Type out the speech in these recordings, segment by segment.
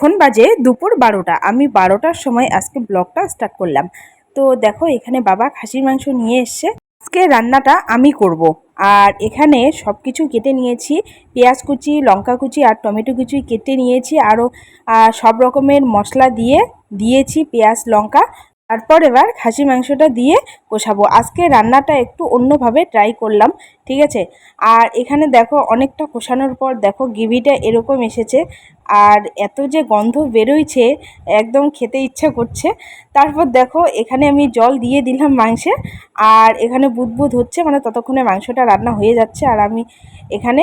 এখন বাজে দুপুর বারোটা। আমি বারোটার সময় আজকে ব্লগটা স্টার্ট করলাম। তো দেখো, এখানে বাবা খাসির মাংস নিয়ে এসছে। আজকে রান্নাটা আমি করব। আর এখানে সব কিছু কেটে নিয়েছি। পেঁয়াজ কুচি, লঙ্কা কুচি আর টমেটো কুচি কেটে নিয়েছি। আরও সব রকমের মশলা দিয়ে দিয়েছি পেঁয়াজ, লঙ্কা। তারপর এবার খাসি মাংসটা দিয়ে কষাবো। আজকে রান্নাটা একটু অন্যভাবে ট্রাই করলাম, ঠিক আছে? আর এখানে দেখো অনেকটা কষানোর পর দেখো গ্রেভিটা এরকম এসেছে। আর এত যে গন্ধ বেরোইছে, একদম খেতে ইচ্ছা করছে। তারপর দেখো এখানে আমি জল দিয়ে দিলাম মাংসে। আর এখানে বুদবুদ হচ্ছে মানে ততক্ষণে মাংসটা রান্না হয়ে যাচ্ছে। আর আমি এখানে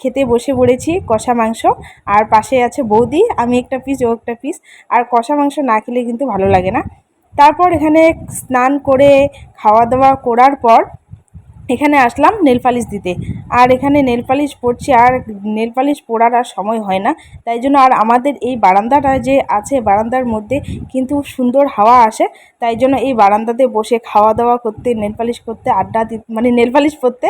খেতে বসে পড়েছি কষা মাংস। আর পাশে আছে বৌদি, আমি একটা পিস ও একটা পিস আর কষা মাংস না খেলে কিন্তু ভালো লাগে না। তারপর এখানে স্নান করে খাওয়া দাওয়া করার পর এখানে আসলাম নেল পালিশ দিতে। আর এখানে নেল পালিশ পরছি আর নেল পালিশ পরার আর সময় হয় না। তাই জন্য আর আমাদের এই বারান্দাটা যে আছে বারান্দার মধ্যে কিন্তু সুন্দর হাওয়া আসে। তাই জন্য এই বারান্দাতে বসে খাওয়া দাওয়া করতে নেল পালিশ করতে আড্ডা দিতে মানে নেল পালিশ করতে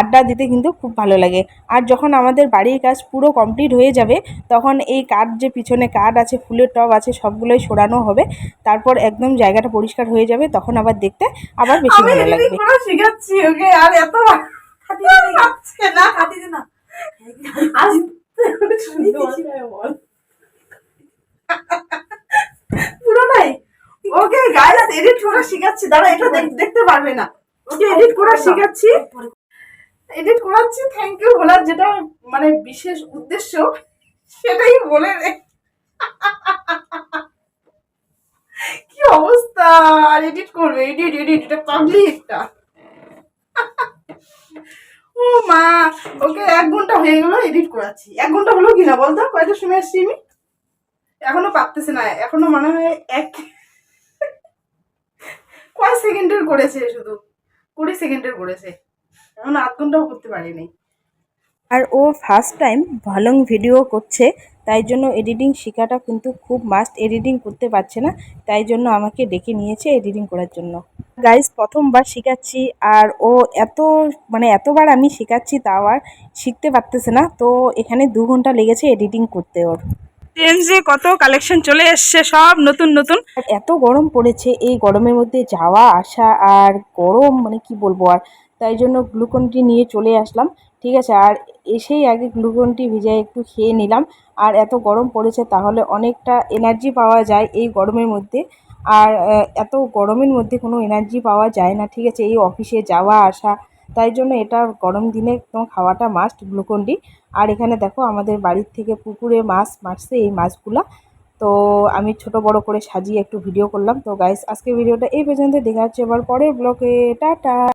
আড্ডা দিতে কিন্তু খুব ভালো লাগে। আর যখন আমাদের বাড়ির কাজ পুরো কমপ্লিট হয়ে যাবে তখন এই কাঠ যে পিছনে কাঠ আছে ফুলের টব আছে সবগুলোই সরানো হবে। তারপর একদম জায়গাটা পরিষ্কার হয়ে যাবে তখন আবার দেখতে আবার বেশি ভালো লাগবে। আর এত না। কাটিয়ে না। আসতে সুন্দর বল। পুরোটাই। ওকে গাইস এডিট করা শিখাচ্ছি। দাঁড়া এটা দেখতে পারবে না। ওকে এডিট করা শিখাচ্ছি। এডিট করাচ্ছি থ্যাংক ইউ বলার যেটা মানে বিশেষ উদ্দেশ্য সেটাই বলে রে। কি অবস্থা? আর এডিট করবে এডিট এডিট এটা পাগলি একটা ও মা, ওকে এক ঘণ্টা হয়ে গেল এডিট করাচ্ছি। এক ঘণ্টা হলো কিনা বলতো? কয়টার সময় আসছি আমি? এখনও পারতেছে না, এখনও মনে হয় এক কয় সেকেন্ডের করেছে শুধু? কুড়ি সেকেন্ডের করেছে। এখন আধ ঘন্টাও করতে পারিনি। আর ও ফার্স্ট টাইম ভলং ভিডিও করছে, তাই জন্য এডিটিং শেখাটা কিন্তু খুব মাস্ট এডিটিং করতে পারছে না, তাই জন্য আমাকে ডেকে নিয়েছে এডিটিং করার জন্য। গাইস প্রথমবার শেখাচ্ছি, আর ও এত মানে এতবার আমি শেখাচ্ছি তাও আর শিখতে পারতেছে না, তো এখানে দু ঘণ্টা লেগেছে এডিটিং করতে ওর। ট্রেন্ডসে কত কালেকশন চলে এসছে, সব নতুন নতুন। এত গরম পড়েছে, এই গরমের মধ্যে যাওয়া, আসা, আর গরম মানে কি বলব আর তাই জন্য গ্লুকনটি নিয়ে চলে আসলাম। ঠিক আছে, আর এসেই আগে গ্লুকনটি ভিজায় একটু খেয়ে নিলাম। আর এত গরম পড়েছে তাহলে অনেকটা এনার্জি পাওয়া যায় এই গরমের মধ্যে। আর এত গরমের মধ্যে কোনো এনার্জি পাওয়া যায় না। ঠিক আছে, এই অফিসে যাওয়া, আসা, তাই জন্য এটা গরম দিনে একদম খাওয়াটা মাস্ট গ্লুকন্ডি আর এখানে দেখো আমাদের বাড়ির থেকে পুকুরে মাছ মারছে এই মাছগুলা। তো আমি ছোট বড় করে সাজিয়ে একটু ভিডিও করলাম। তো গাইস আজকে ভিডিওটা এই পর্যন্ত। দেখা হচ্ছে এবার পরের ব্লগে টাটা!